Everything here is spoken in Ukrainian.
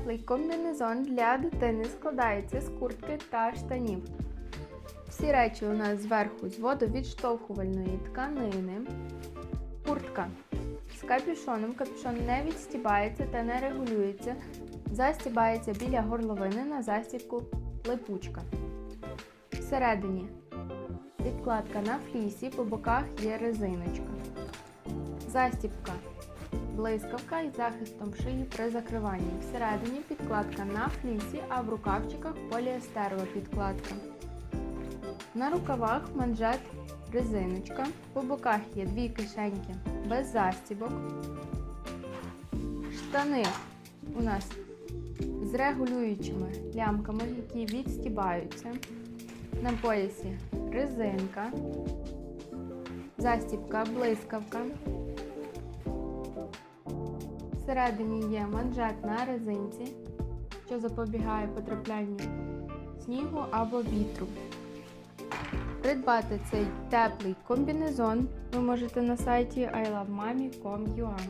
Теплий комбінезон для дитини складається з куртки та штанів. Всі речі у нас зверху з водовідштовхувальної тканини. Куртка з капюшоном. Капюшон не відстібається та не регулюється. Застібається біля горловини на застібку липучка. Всередині підкладка на флісі, по боках є резиночка. Застібка блискавка із захистом шиї при закриванні. Всередині підкладка на флісі, а в рукавчиках поліестерова підкладка. На рукавах манжет резиночка. По боках є дві кишеньки без застібок. Штани у нас з регулюючими лямками, які відстібаються. На поясі резинка, застібка, блискавка. Всередині є манжет на резинці, що запобігає потраплянню снігу або вітру. Придбати цей теплий комбінезон ви можете на сайті ilovemami.com.ua